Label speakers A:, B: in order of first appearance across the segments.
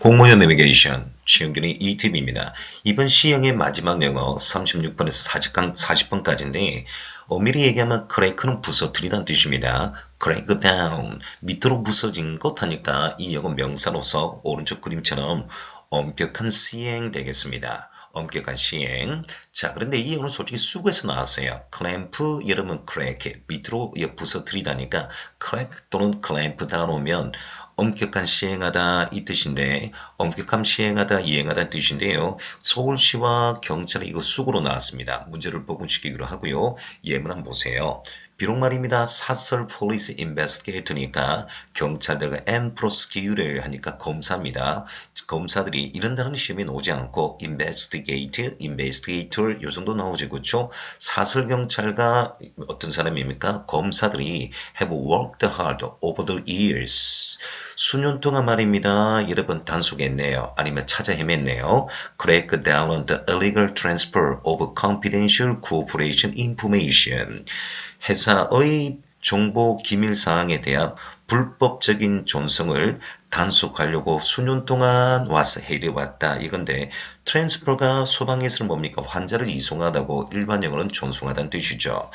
A: 공무원 내비게이션 시험균이 이팁입니다. 이번 시형의 마지막 영어 36번에서 40강, 40번까지인데 엄밀히 얘기하면 크레이크는 부서뜨리다는 뜻입니다. 크레이크 다운 밑으로 부서진 것 하니까 이 영어 명사로서 오른쪽 그림처럼 엄격한 시행 되겠습니다. 엄격한 시행. 자, 그런데 이 영어는 솔직히 수고에서 나왔어요. 클램프, 여러분 크래크, 밑으로 부서뜨리다니까 크래크 또는 클램프 다운 오면 엄격한 시행하다 이 뜻인데 엄격함 시행하다 이행하다 뜻인데요. 서울시와 경찰이 이거 수고로 나왔습니다. 문제를 복원시키기로 하고요. 예문 한번 보세요. 비록 말입니다. 사설 police investigator니까 경찰들과 and prosecutor 하니까 검사입니다. 검사들이 이런 단어는 시험에 나오지 않고 investigate, investigator 요 정도 나오지 그렇죠? 사설 경찰과 어떤 사람입니까? 검사들이 have worked hard over the years. 수년 동안 말입니다. 여러분 단속했네요. 아니면 찾아 헤맸네요. crack down on the illegal transfer of confidential cooperation information. 회사의 정보 기밀 사항에 대한 불법적인 존성을 단속하려고 수년 동안 와서 해려왔다. 이건데 트랜스퍼가 소방에서는 뭡니까? 환자를 이송하다고 일반 영어는 존송하다는 뜻이죠.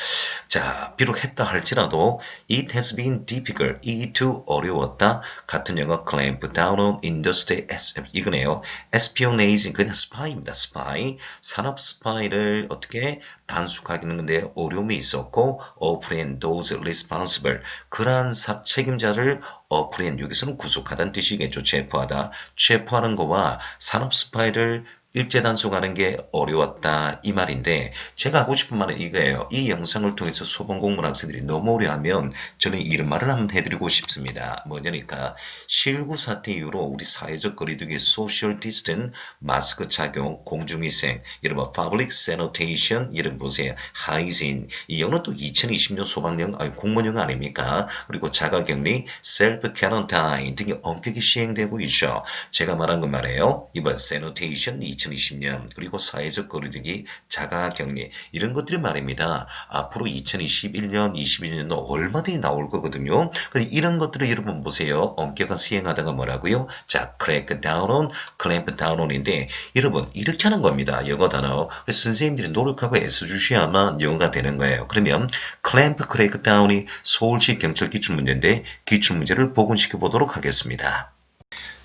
A: 자, 비록 했다 할지라도 it has been difficult. 이 too 어려웠다. 같은 영어 clamp down on industry SF 이거네요. espionage 그냥 스파이입니다. 스파이. 산업 스파이를 어떻게 단속하기는 건데 어려움이 있었고 apprehend those responsible 그러한 사, 책임자 를 apprehend 여기서는 구속하다는 뜻이겠죠. 체포하다. 체포하는 거와 산업 스파이를 일제 단속 하는 게 어려웠다 이 말인데 제가 하고 싶은 말은 이거예요. 이 영상을 통해서 소방 공무원 학생들이 너무 어려하면 저는 이런 말을 한번 해드리고 싶습니다. 뭐냐니까 실구 사태 이후로 우리 사회적 거리두기 소셜 디스턴 마스크 착용 공중위생 여러분 public sanitation 이런 보세요. 하이진 이 영어는 또 2020년 소방령 아니 공무원 영어 아닙니까? 그리고 자가격리 셀프 캐런타인 등이 엄격히 시행되고 있죠. 제가 말한 건 말이에요. 이번 sanitation 2020년 그리고 사회적 거리두기 자가격리 이런 것들이 말입니다. 앞으로 2021년 21년도 얼마든지 나올 거거든요. 근데 이런 것들을 여러분 보세요. 엄격한 시행하다가 뭐라고요? 자, on, clamp down on인데 여러분 이렇게 하는 겁니다. 영어 단어. 선생님들이 노력하고 애써주셔야만 영어가 되는 거예요. 그러면 clamp, crack down이 서울시 경찰 기출문제인데 기출문제를 복원시켜 보도록 하겠습니다.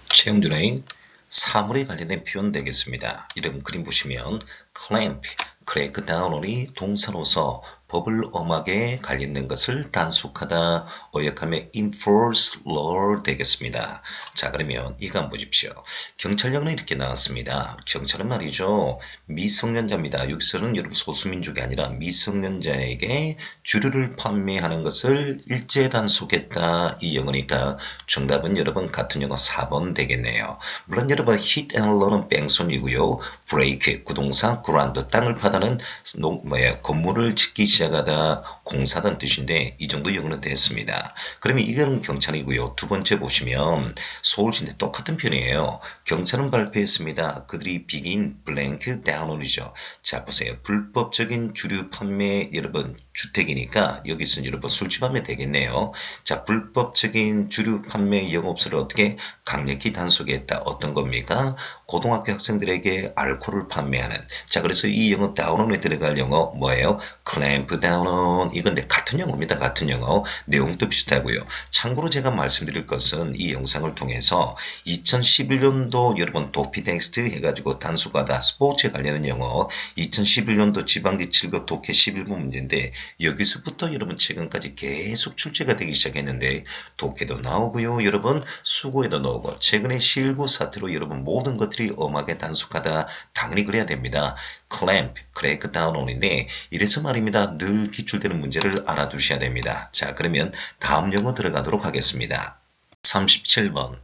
A: 체험 드레인 사물에 관련된 표현 되겠습니다. 이름 그림 보시면 clamp, crack down이 동사로서 법을 엄하게 관련된 것을 단속하다, 어역하며 enforce law 되겠습니다. 자 그러면 이거 한번 보십시오. 경찰령은 이렇게 나왔습니다. 경찰은 말이죠. 미성년자입니다. 여기서는 여러분 소수민족이 아니라 미성년자에게 주류를 판매하는 것을 일제 단속했다. 이 영어니까 정답은 여러분 같은 영어 4번 되겠네요. 물론 여러분 hit and run은 뺑소니고요. break 구동사 그란드 땅을 파다는 농, 뭐야 건물을 짓기 시작 하다 공사단 뜻인데 이 정도 영어는 됐습니다. 그러면 이거는 경찰이고요. 두 번째 보시면 서울시인데 똑같은 편이에요. 경찰은 발표했습니다. 그들이 begin blank down이죠. 자 보세요. 불법적인 주류 판매 여러분 주택이니까 여기서 여러분 술집 하면 되겠네요. 자 불법적인 주류 판매 영업소를 어떻게 강력히 단속했다. 어떤 겁니까? 고등학교 학생들에게 알코올을 판매하는 자 그래서 이 영어 다운온에 들어갈 영어 뭐예요? Down on 이건데 같은 영어입니다. 같은 영어 내용도 비슷하고요. 참고로 제가 말씀드릴 것은 이 영상을 통해서 2011년도 여러분 도피 텍스트 해가지고 단속하다 스포츠에 관련된 영어 2011년도 지방대 7급 독해 11번 문제인데 여기서부터 여러분 최근까지 계속 출제가 되기 시작했는데 독해도 나오고요. 여러분 수고에도 나오고 최근에 실구 사태로 여러분 모든 것들이 엄하게 단속하다 당연히 그래야 됩니다. crack down on인데 이래서 말입니다. 늘 기출되는 문제를 알아두셔야 됩니다. 자 그러면 다음 영어 들어가도록 하겠습니다. 37번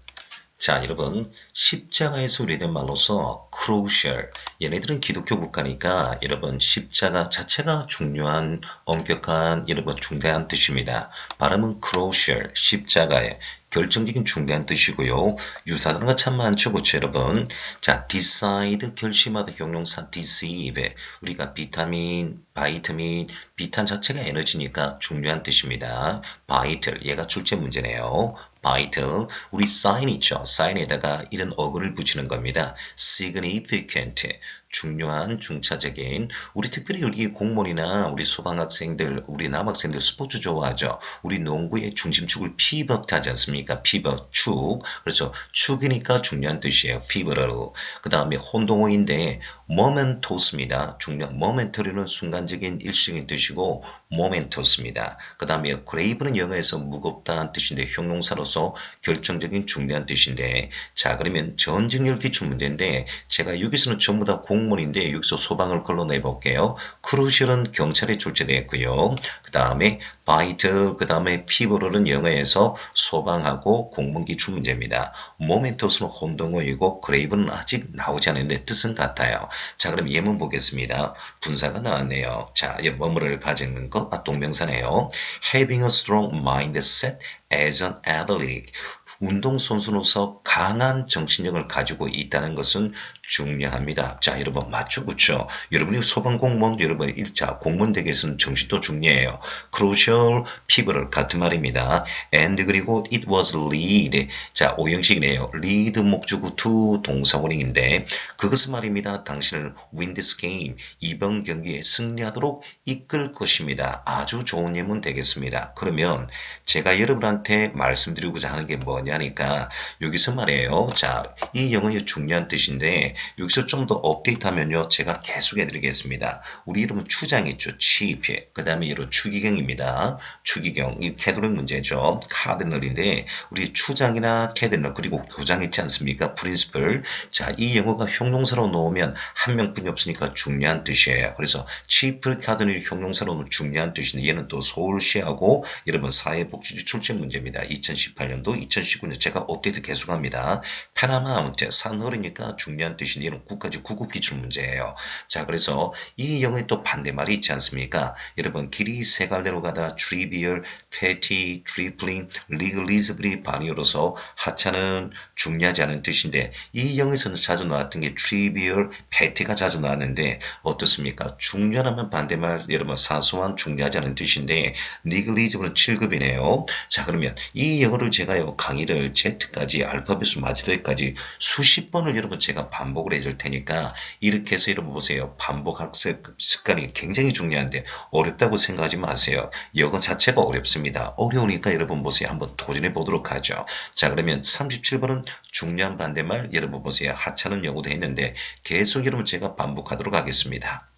A: 자 여러분 십자가에서 우리된 말로서 crucial 얘네들은 기독교 국가니까 여러분 십자가 자체가 중요한 엄격한 여러분 중대한 뜻입니다. 발음은 crucial 십자가에 결정적인 중대한 뜻이고요. 유사단어가 참 많죠, 그렇죠, 여러분? 자, decide 결심하다 형용사 deceive. 우리가 비타민, 바이타민, 비탄 자체가 에너지니까 중요한 뜻입니다. 바이틀, 얘가 출제 문제네요. 바이틀, 우리 sign 있죠. sign에다가 이런 어구를 붙이는 겁니다. significant, 중요한, 중차적인. 우리 특별히 우리 공무원이나 우리 소방학생들, 우리 남학생들 스포츠 좋아하죠. 우리 농구의 중심축을 피벗 하지 않습니까? 피벗, 축. 그렇죠. 축이니까 중요한 뜻이에요. 피벗으로. 그 다음에 혼동어인데 모멘토스입니다. 중요한 모멘터리는 순간적인 일시적인 뜻이고 모멘토스입니다. 그 다음에 그레이브는 영어에서 무겁다는 뜻인데 형용사로서 결정적인 중대한 뜻인데 자 그러면 전직률 기출 문제인데 제가 여기서는 전부 다 공 무원인데 여기서 소방을 걸러내 볼게요. 크루셜은 경찰에 출제되었고요. 그 다음에 바이트 그 다음에 피브로는 영어에서 소방하고 공무원 기출 문제입니다. 모멘토스는 혼동어이고 그레이브는 아직 나오지 않았는데 뜻은 같아요. 자 그럼 예문 보겠습니다. 분사가 나왔네요. 자 뭐뭐를 가지는 것 아, 동명사네요. Having a strong mindset as an athlete. 운동선수로서 강한 정신력을 가지고 있다는 것은 중요합니다. 자, 여러분 맞죠? 그쵸? 여러분이 소방공무원, 여러분 1차 공무원 되기 위해서는 정신도 중요해요. crucial, 피부를 같은 말입니다. and 그리고 it was lead. 자, 오형식이네요. lead 목주구 to 동사원인데 그것은 말입니다. 당신을 win this game, 이번 경기에 승리하도록 이끌 것입니다. 아주 좋은 예문 되겠습니다. 그러면 제가 여러분한테 말씀드리고자 하는 게 뭐냐 니까 여기서 말이에요. 자, 이 영어의 중요한 뜻인데 여기서 좀 더 업데이트하면요. 제가 계속 해드리겠습니다. 우리 이름은 추장 있죠. chief. 그 다음에 이런 추기경입니다. 추기경. 이 캐드럴 문제죠. 카드널인데 우리 추장이나 캐드널 그리고 교장 있지 않습니까? 프린스플. 자, 이 영어가 형용사로 놓으면 한 명뿐이 없으니까 중요한 뜻이에요. 그래서 chief 카드널 형용사로 중요한 뜻인데 얘는 또 서울시하고 여러분 사회복지주 출제 문제입니다. 2018년도, 2019년 제가 업데이트 계속 합니다. 파나마운트 산허리니까 중요한 뜻인데 얘는 국가지 구급 기출 문제예요. 자 그래서 이 영어에 또 반대말이 있지 않습니까? 여러분 길이 세 갈래로 가다 trivial, petty, trifling, legalism이 반이어서 하차는 중요하지 않은 뜻인데 이 영어에서는 자주 나왔던 게 trivial, petty가 자주 나왔는데 어떻습니까? 중요하면 반대말 여러분 사소한 중요하지 않은 뜻인데 legalism은 7급이네요. 자 그러면 이 영어를 제가요 강의 를 Z까지 알파벳으로 마치도까지 수십 번을 여러분 제가 반복을 해줄 테니까 이렇게 해서 여러분 보세요. 반복 학습 습관이 굉장히 중요한데 어렵다고 생각하지 마세요. 영어 자체가 어렵습니다. 어려우니까 여러분 보세요. 한번 도전해 보도록 하죠. 자 그러면 37번은 중요한 반대말 여러분 보세요. 하찮은 영어도 했는데 계속 여러분 제가 반복하도록 하겠습니다.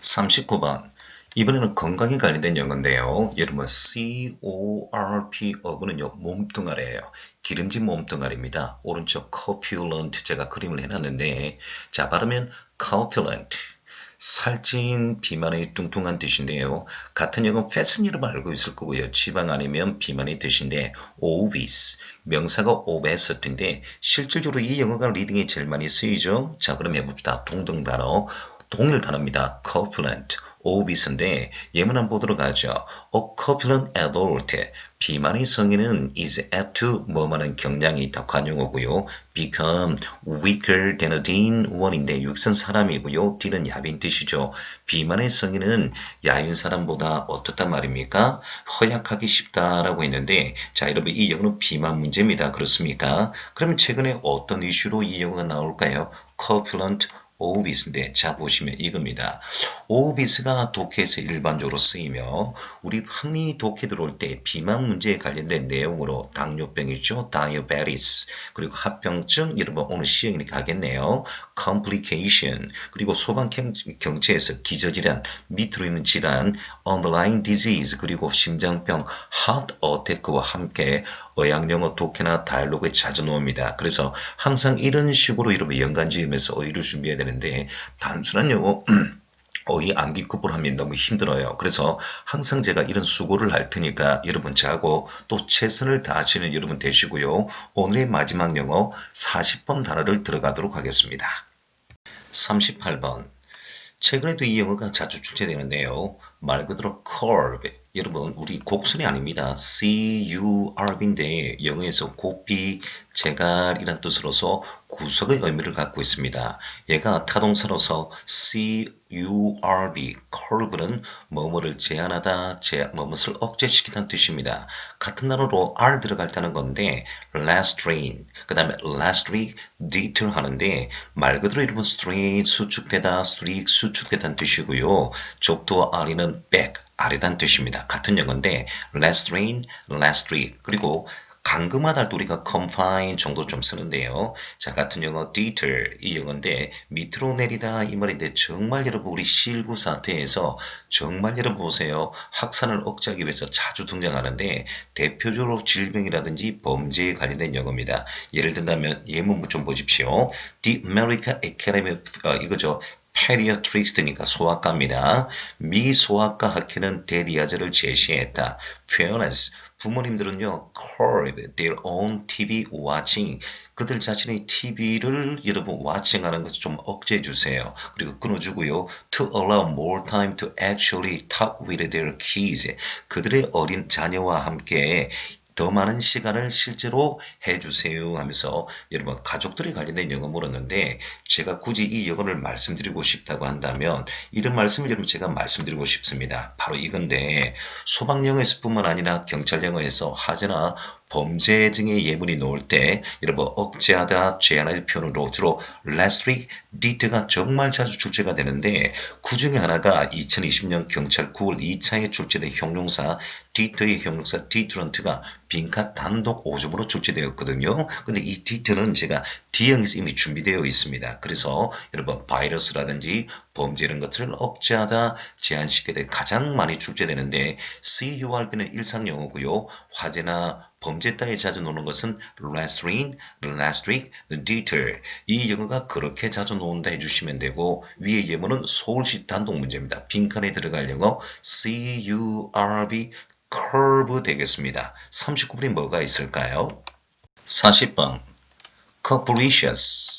A: 39번 이번에는 건강에 관련된 영어인데요. 여러분 CORP 어구는요 몸뚱아리예요. 기름진 몸뚱아리입니다. 오른쪽 corpulent 제가 그림을 해놨는데 자 발음은 corpulent 살찐 비만의 뚱뚱한 뜻인데요. 같은 영어 fat은 여러분 알고 있을 거고요. 지방 아니면 비만의 뜻인데 obese 명사가 obes인데 실질적으로 이 영어가 리딩이 제일 많이 쓰이죠. 자 그럼 해봅시다. 동등 단어 동일 단어입니다. corpulent 오비스인데 예문 한번 보도록 하죠. A corpulent adult 비만의 성인은 is apt to 뭐만한 경량이 있다 관용어고요. become weaker than a thin one인데 육선 사람이고요. thin은 야빈 뜻이죠. 비만의 성인은 야윈 사람보다 어떻단 말입니까? 허약하기 쉽다라고 했는데 자 여러분 이 영어는 비만 문제입니다. 그렇습니까? 그러면 최근에 어떤 이슈로 이 영어가 나올까요? corpulent 오비스인데 자 보시면 이겁니다. 오비스가 독해에서 일반적으로 쓰이며 우리 항리 독해 들어올 때 비만 문제에 관련된 내용으로 당뇨병이죠. 다이어베리스 그리고 합병증 여러분 오늘 시행이 가겠네요. complication 그리고 소방 경체에서 기저질환 밑으로 있는 질환 underlying disease 그리고 심장병 heart attack와 함께 어양영어 독해나 다이얼로그에 자주 나옵니다. 그래서 항상 이런 식으로 여러분 연관 지으면서 어휘를 준비해야 되는 데 단순한 영어 어휘 암기 급부하면 너무 힘들어요. 그래서 항상 제가 이런 수고를 할 테니까 여러분 저하고 또 최선을 다하시는 여러분 되시고요. 오늘의 마지막 영어 40번 단어를 들어가도록 하겠습니다. 38번 최근에도 이 영어가 자주 출제되는데요. 말 그대로 curve. 여러분, 우리 곡선이 아닙니다. C-U-R-B인데 영어에서 고삐, 제갈이란 뜻으로서 구석의 의미를 갖고 있습니다. 얘가 타동사로서 C-U-R-B, curve는 뭐뭐를 제한하다, 제, 뭐뭇을 억제시키다는 뜻입니다. 같은 단어로 R 들어갈 때는 건데 last train, 그 다음에 last week, detour 하는데 말 그대로 이름은 strain, 수축되다, streak, 수축되다는 뜻이고요. 족도와 R이는 back, 아래란 뜻입니다. 같은 영어인데 last rain, last week 그리고 때 우리가 confine 정도 좀 쓰는데요. 자, 같은 영어 detour 이 영어인데 밑으로 내리다 이 말인데 정말 여러분 우리 실구 사태에서 정말 여러분 보세요. 확산을 억제하기 위해서 자주 등장하는데 대표적으로 질병이라든지 범죄에 관련된 영어입니다. 예를 든다면 예문 좀 보십시오. The American Academy 어, 이거죠. 페리어트리스트니까 소아과입니다. 미 소아과 학회는 대리아제를 제시했다. fairness 부모님들은요, curb their own TV watching. 그들 자신의 TV를 여러분 watching하는 것을 좀 억제해 주세요. 그리고 끊어주고요. To allow more time to actually talk with their kids. 그들의 어린 자녀와 함께 더 많은 시간을 실제로 해주세요 하면서 여러분 가족들이 관련된 영어 물었는데 제가 굳이 이 영어를 말씀드리고 싶다고 한다면 이런 말씀을 여러분 제가 말씀드리고 싶습니다. 바로 이건데 소방 영어에서 뿐만 아니라 경찰 영어에서 하제나 범죄 등의 예문이 나올 때 여러분 억제하다, 제한할 표현으로 주로 did가 정말 자주 출제가 되는데 그 중에 하나가 2020년 경찰 9월 2차에 출제된 형용사 did의 형용사 didn't가 빈칸 단독 5점으로 출제되었거든요. 근데 이 did는 제가 D형에서 이미 준비되어 있습니다. 그래서 여러분 바이러스라든지 범죄 이런 것들을 억제하다, 제한시키다 가장 많이 출제되는데 CURB는 일상 영어고요. 화재나 범죄 따위 자주 노는 것은 last rain, last week, deter. 이 영어가 그렇게 자주 나온다 해주시면 되고 위에 예문은 서울시 단독 문제입니다. 빈칸에 들어갈 영어 CURB curve 되겠습니다. 39번이 뭐가 있을까요? 40번 capricious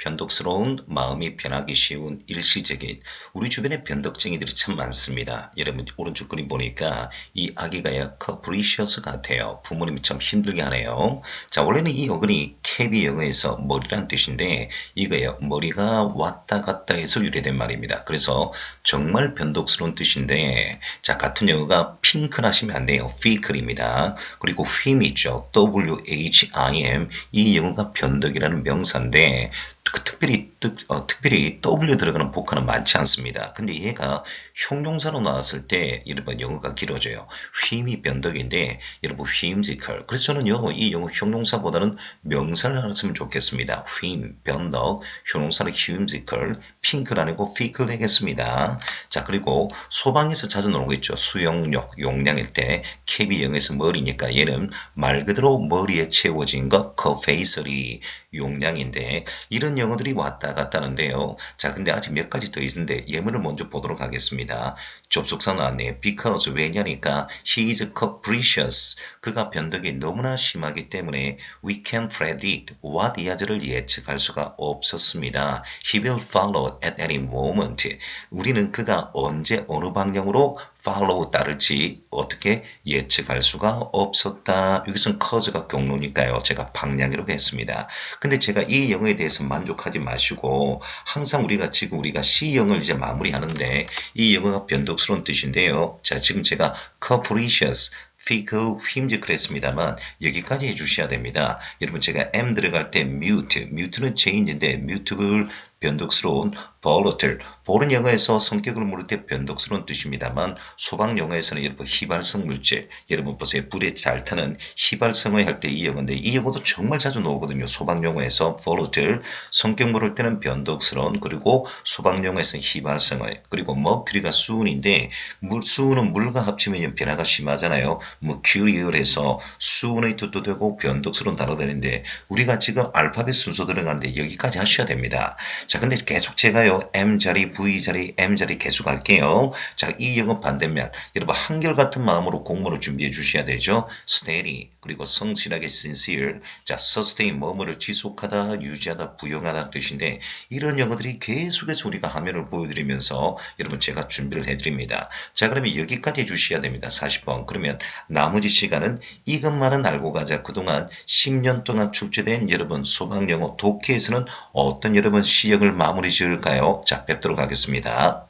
A: 변덕스러운 마음이 변하기 쉬운 일시적인 우리 주변에 변덕쟁이들이 참 많습니다. 여러분 오른쪽 그림 보니까 이 아기가요 capricious 같아요. 부모님이 참 힘들게 하네요. 자 원래는 이 어근이 캡이 영어에서 머리란 뜻인데 이거요 머리가 왔다 갔다 해서 유래된 말입니다. 그래서 정말 변덕스러운 뜻인데 자 같은 영어가 핑크 하시면 안 돼요. fe클입니다. 그리고 whim 있죠. W-H-I-M 이 영어가 변덕이라는 명사인데 그 특별히 뜻, 어, 특별히 W 들어가는 복화는 많지 않습니다. 근데 얘가 형용사로 나왔을 때 여러분 영어가 길어져요. 휘임이 변덕인데 여러분 whimsical. 그래서 저는요 이 영어 형용사보다는 명사를 쓰면 좋겠습니다. 휘임, 변덕, 형용사는 whimsical, 핑크는 아니고 fickle 되겠습니다. 자 그리고 소방에서 자주 나오는 거 있죠. 수용력, 용량일 때 캡이 영에서 머리니까 얘는 말 그대로 머리에 채워진 것, 커페이서리 용량인데 이런 영어들이 왔다 갔다 하는데요. 자, 근데 아직 몇 가지 더 있는데 예문을 먼저 보도록 하겠습니다. 접속사 나왔네요. because 왜냐니까 he is capricious. 그가 변덕이 너무나 심하기 때문에 we can predict what 이하저를 예측할 수가 없었습니다. he will follow at any moment. 우리는 그가 언제 어느 방향으로 follow 따를지 어떻게 예측할 수가 없었다. 여기서는 cause가 경로니까요. 제가 방향이라고 했습니다. 근데 제가 이 영어에 대해서 만족하지 마시고 항상 우리가 지금 우리가 C영을 이제 마무리하는데 이 영어가 변덕스러운 뜻인데요. 자, 지금 제가 capricious fake 휘임지 그랬습니다만 여기까지 해주셔야 됩니다. 여러분 제가 M 들어갈 때 mute, mute는 change인데 mutable 변덕스러운 volatile. 볼은 영어에서 성격을 물을 때 변덕스러운 뜻입니다만 소방 영어에서는 여러분 휘발성 물질. 여러분 보세요. 불에 잘 타는 휘발성을 할때 이 영어인데 이 영어도 정말 자주 나오거든요. 소방 영어에서 volatile. 성격 물을 때는 변덕스러운 그리고 소방 영어에서는 휘발성을 그리고 머큐리가 수은인데 물, 수은은 물과 합치면 변화가 심하잖아요. 뭐 큐리얼해서 수은의 뜻도 되고 변덕스러운 단어 되는데 우리가 지금 알파벳 순서 들어가는데 여기까지 하셔야 됩니다. 자 근데 계속 제가요 볼까요? M자리, V자리, M자리 계속할게요. 자, 이 영어 반대면 여러분 한결같은 마음으로 공부를 준비해 주셔야 되죠. steady 그리고 성실하게 sincere 자, sustain 뭐뭐를 지속하다, 유지하다, 부용하다 뜻인데 이런 영어들이 계속해서 우리가 화면을 보여드리면서 여러분 제가 준비를 해드립니다. 자, 그러면 여기까지 해주셔야 됩니다. 40번. 그러면 나머지 시간은 이것만은 알고 가자. 그동안 10년 동안 출제된 여러분 소방영어 독해에서는 어떤 여러분 시형을 마무리 지을까요? 자, 뵙도록 하겠습니다.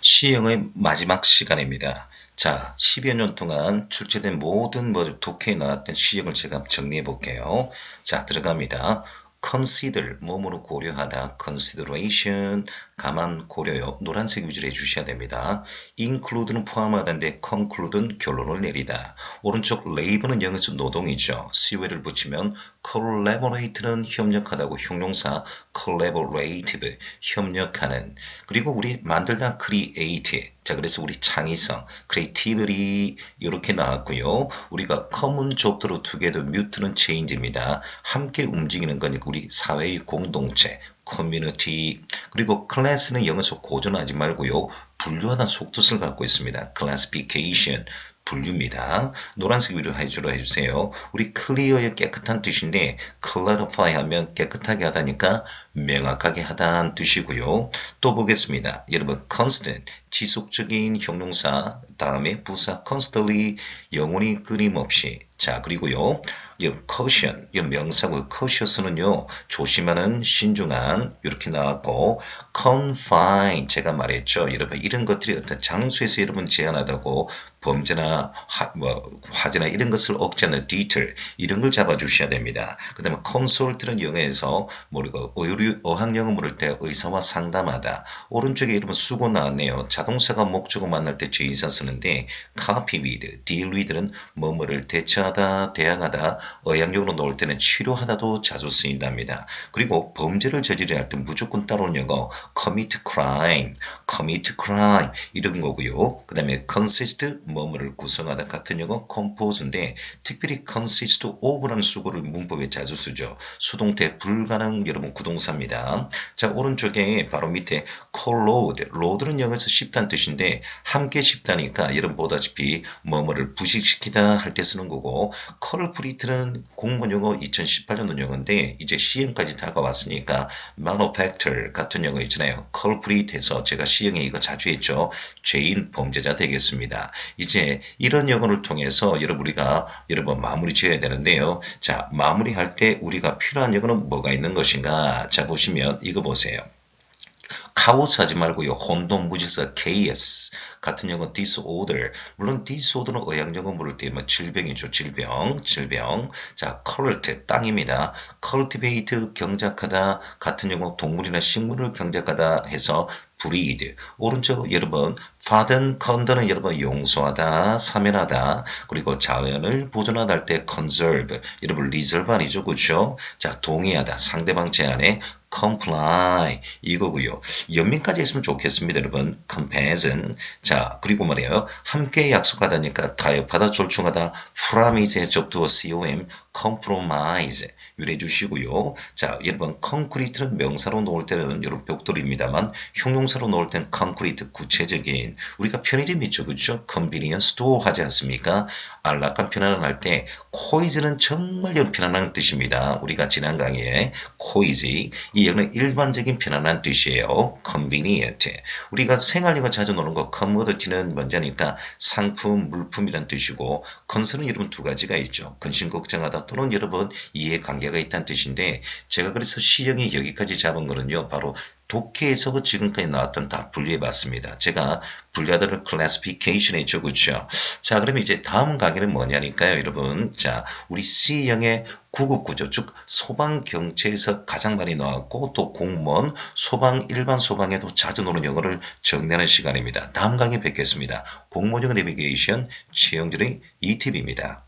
A: 시형의 마지막 시간입니다. 자, 10여 년 동안 출제된 모든 뭐 독해에 나왔던 시형을 제가 정리해 볼게요. 자, 들어갑니다. Consider, 몸으로 고려하다, consideration, 감안, 고려요. 노란색 위주로 해주셔야 됩니다. include는 포함하다인데 conclude는 결론을 내리다. 오른쪽 labor는 영어에서 노동이죠. c웨를 붙이면 collaborate는 협력하다고 형용사 collaborative, 협력하는. 그리고 우리 만들다 create, 자, 그래서 우리 창의성, creativity 이렇게 나왔고요. 우리가 common job로 together, mute는 change입니다. 함께 움직이는 거니까 우리 사회의 공동체, community 그리고 class는 영어에서 고전하지 말고요. 분류하다는 속뜻을 갖고 있습니다. classification 분류입니다. 노란색 위로 해주로 해주세요. 우리 clear의 깨끗한 뜻인데 clarify 하면 깨끗하게 하다니까 명확하게 하다는 뜻이고요. 또 보겠습니다. 여러분 constant 지속적인 형용사 다음에 부사 constantly 영원히 끊임없이 자 그리고요. 이 caution 이 명사고 cautious는요 조심하는 신중한 이렇게 나왔고 confine 제가 말했죠. 여러분 이런 것들이 어떤 장소에서 여러분 제한하다고 범죄나 화, 뭐, 화재나 이런 것을 억제하는 detail 이런 걸 잡아주셔야 됩니다. 그 다음에 consult는 영어에서 뭐리고 의류 어학영어 물을 때 의사와 상담하다 오른쪽에 여러분 수고 나왔네요. 자동차가 목적어 만날 때 주의사 쓰는데 copy with, deal with는 뭐뭐를 대처하다, 대항하다 의학용으로 놓을 때는 치료하다도 자주 쓰인답니다. 그리고 범죄를 저지르야 할 때 무조건 따라오는 영어 commit crime, commit crime 이런 거고요. 그 다음에 consist 뭐뭐를 구성하다 같은 영어 compose인데 특별히 consist of라는 수고를 문법에 자주 쓰죠. 수동태 불가능 여러분 구동사 입니다. 자 오른쪽에 바로 밑에 corrode, load는 영어에서 쉽다는 뜻인데 함께 쉽다니까 여러분 보다시피 뭐뭐를 부식시키다 할 때 쓰는 거고 corporate는 공무원 용어 2018년도 용어인데 이제 시행까지 다가왔으니까 manufacture 같은 용어 있잖아요. culprit해서 제가 시행에 이거 자주 했죠. 죄인 범죄자 되겠습니다. 이제 이런 영어를 통해서 여러분 우리가 여러분 마무리 지어야 되는데요. 자 마무리할 때 우리가 필요한 영어는 뭐가 있는 것인가? 자 보시면 이거 보세요. 카오스 하지 말고요. 혼돈, 무질서, chaos 같은 영어 disorder. 물론 disorder는 의학용어 물을 때뭐 질병이죠. 질병, 질병. 자, cult 땅입니다. cultivate 경작하다 같은 영어 동물이나 식물을 경작하다 해서 breed. 오른쪽 여러분 pardon, condo는 여러분 용서하다, 사면하다. 그리고 자연을 보존하다 할 때 conserve. 여러분 reserve 아니죠. 그렇죠? 자, 동의하다. 상대방 제안에 comply 이거고요. 연민까지 있으면 좋겠습니다, 여러분. compassion. 자, 그리고 말이에요. 함께 약속하다니까 가입하다, 졸충하다, promise에 접두어 com, compromise. 유래 주시고요. 자, 여러분 concrete는 명사로 놓을 때는 여러분 벽돌입니다만 형용사로 놓을 때는 concrete 구체적인 우리가 편의점 있죠. 그렇죠? convenience store 하지 않습니까? 안락한 편안한 할 때 coise는 정말 연 편안한 뜻입니다. 우리가 지난 강의에 coise 이 영어는 일반적인 편안한 뜻이에요. convenient. 우리가 생활용어 자주 노는 거 commodity는 먼저니까 상품, 물품이란 뜻이고 건설은 여러분 두 가지가 있죠. 근심 걱정하다 또는 여러분 이해 관계가 있다는 뜻인데 제가 그래서 시형이 여기까지 잡은 거는요. 바로 독해에서 지금까지 나왔던 다 분류해 봤습니다. 제가 분류하다를 클래시피케이션 했죠. 그렇죠? 자, 그러면 이제 다음 강의는 뭐냐니까요, 여러분. 자, 우리 C형의 구급 구조, 즉 소방 경체에서 가장 많이 나왔고 또 공무원, 소방 일반 소방에도 자주 노는 영어를 정리하는 시간입니다. 다음 강의 뵙겠습니다. 공무원 영어 내비게이션 최영준의 이팁입니다.